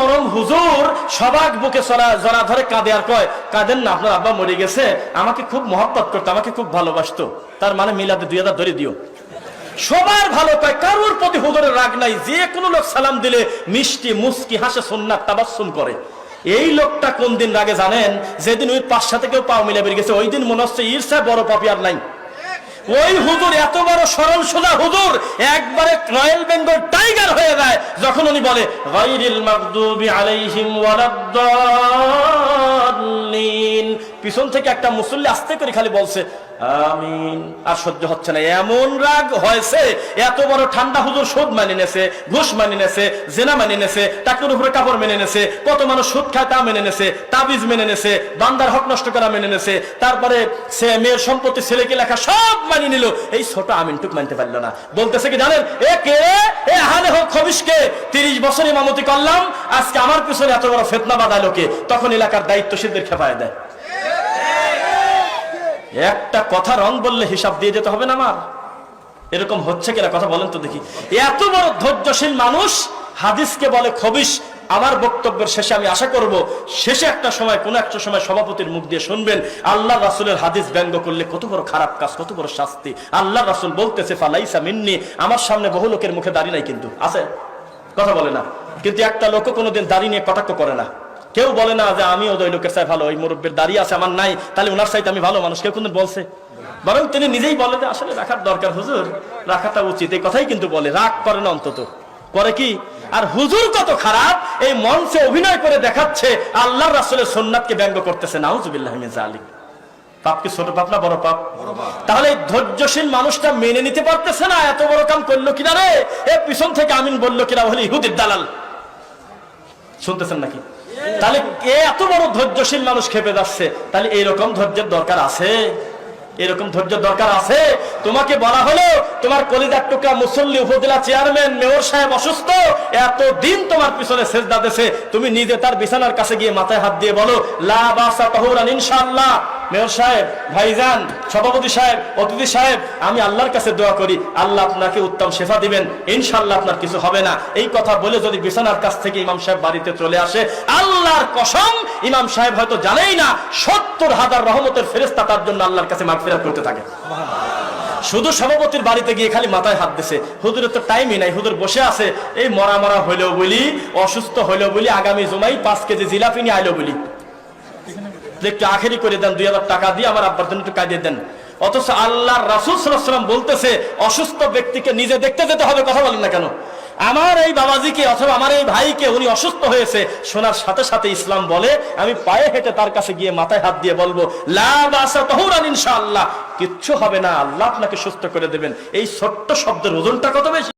নরম হুজুর সবাক বুকে জড়া ধরে কাঁদে আর কয়, কাঁদেন না, আপনার আব্বা মরে গেছে, আমাকে খুব মহব্বত করতো, আমাকে খুব ভালোবাসতো। তার মানে মিলাদে দুই হাজার ধরে দিও। সবার ভালো পায় কারোর প্রতি হুজুরের রাগ নাই, যে কোনো লোক সালাম দিলে মিষ্টি, মুস্কি, হাসে সুন্নাত তাবাসুম করে। এই লোকটা কোন দিন রাগে জানেন? যেদিন ওই পাঁচশা থেকেও পাও মিলে বেরিয়ে গেছে, ওই দিন মনে হচ্ছে ঈর্ষা বড় পাপি আর নাই। ওই হুজুর এত বড় সরল সোজা হুজুর, একবারে রয়্যাল বেঙ্গল টাইগার হয়ে যায়। যখন উনি বলে গাইরিল মাগদুবি আলাইহিম ওয়ালাদ-দাল্লিন পিছন থেকে একটা মুসল্লি আস্তে করে খালি বলছে, আমিন। আর সহ্য হচ্ছে না। এমন রাগ হয়েছে, এত বড় ঠান্ডা হুজুর সুদ মানি নেছে, ঘুষ মানি নেছে, জেনা মানি নেছে, টাকুর উপরে কাপড় মেনে নেছে, কত মানুষ সুদ খায় তা মেনে নেছে, তাবিজ মেনে নেছে, বান্দার হক নষ্ট করা মেনে নেছে, তারপরে সে মেয়ের সম্পত্তি, ছেলেকে লেখা সব মানি নিল। এই ছোট আমিনটুক মানতে পারল না। বলতেছে কি জানেন? এ কে? এ হালে হোক খবিসকে তিরিশ বছর ইমামতি করলাম, আজকে আমার পিছনে এত বড় ফেতনা বাঁধালো কে? তখন এলাকার দায়িত্বশীলদের খেপায় দেয়। একটা কথা রং বললে হিসাব দিয়ে যেতে হবে না আমার? এরকম হচ্ছে কিনা কথা বলেন তো দেখি। এত বড় ধৈর্যশীল মানুষ হাদিসকে বলে খবিস আমার বক্তব্যের শেষে আমি আশা করব, শেষে একটা সময়, কোন একটা সময় সভাপতির মুখ দিয়ে শুনবেন, আল্লাহ রাসুলের হাদিস ব্যঙ্গ করলে কত বড় খারাপ কাজ, কত বড় শাস্তি। আল্লাহ রাসুল বলতেছে, ফালাইসা মিন্নি, আমার সামনে বহু লোকের মুখে দাঁড়িয়ে নাই কিন্তু। আছে? কথা বলে না। কিন্তু একটা লোক কোনোদিন দাঁড়িয়ে নিয়ে কটাক্ষ করে না। কেউ বলে না যে আমি ওই লোকের চাই ভালো, ওই মুরব্বের দাঁড়িয়ে আছে, আমার নাই, তাহলে ওনার চাইতে আমি ভালো মানুষ, কেউ কোনদিন বলছে। বরং তিনি নিজেই বলে যে আসলে রাখার দরকার, হুজুর, রাখাটা উচিত, এই কথাই কিন্তু বলে, রাগ করে না অন্তত। করে কি? আর হুজুর কত খারাপ, এই মঞ্চে অভিনয় করে দেখাচ্ছে আল্লাহ রাসুলের সোননাথকে ব্যঙ্গ করতেছে, নাউজুবিল্লাহ আলী পাপ কি ছোট পাপ না বড় পাপ? তাহলে ধৈর্যশীল মানুষটা মেনে নিতে পারতেছে না, এত বড় কাম করল কিনা রে? এ পিছন থেকে আমিন বলল কিনা বলে ইহুদির দালাল। শুনতেছেন নাকি? তাহলে কে এত বড় ধৈর্যশীল মানুষ খেপে যাচ্ছে? তাহলে এইরকম ধৈর্যের দরকার আছে? এরকম ধৈর্য দরকার আছে? তোমাকে বলা হলো, তোমার কলিদার টুকরা মুসল্লি উপজেলা চেয়ারম্যান, মেয়র সাহেব অসুস্থ এত দিন তোমার পিছনে সেজদা দেশে তুমি নিজে তার বিছানার কাছে গিয়ে মাথায় হাত দিয়ে বলো, লা বাসা তাহুরান মেয়র সাহেব, ভাইজান, সভাপতি সাহেব, অতিথি সাহেব, আমি আল্লাহর কাছে দোয়া করি, আল্লাহ আপনাকে উত্তম শেফা দিবেন, ইনশাআল্লাহ আপনার কিছু হবে না। এই কথা বলে যদি বিছানার কাছ থেকে ইমাম সাহেব বাড়িতে চলে আসে, আল্লাহর কসম, ইমাম সাহেব হয়তো জানেই না, সত্তর হাজার রহমতের ফেরেস্তা তার জন্য আল্লাহর কাছে মাগফিরাত করতে থাকে। শুধু সভাপতির বাড়িতে গিয়ে খালি মাথায় হাত দিছে। হুজুরের তো টাইমই নাই, হুজুর বসে আছে। এই মরা মরা হইলেও বলি, অসুস্থ হইলেও বলি, আগামী জুমাই পাঁচ কেজি জিলাপি নিয়ে আইলো বলি। একটু আখেরি করে দেন, দুই হাজার টাকা দিয়ে আমার আব্বার জন্য একটু কাজিয়ে দেন। অথচ আল্লাহ রাসুল সাল্লাম বলতেছে, অসুস্থ ব্যক্তিকে নিজে দেখতে যেতে হবে, কথা বলেন না কেন? আমার এই বাবাজিকে অথবা আমার এই ভাইকে উনি অসুস্থ হয়েছে, শোনার সাথে সাথে ইসলাম বলে, আমি পায়ে হেঁটে তার কাছে গিয়ে মাথায় হাত দিয়ে বলব, লা ইনশাআল্লাহ। কিচ্ছু হবে না, আল্লাহ আপনাকে সুস্থ করে দেবেন। এই ছোট্ট শব্দের ওজনটা কত বেশি?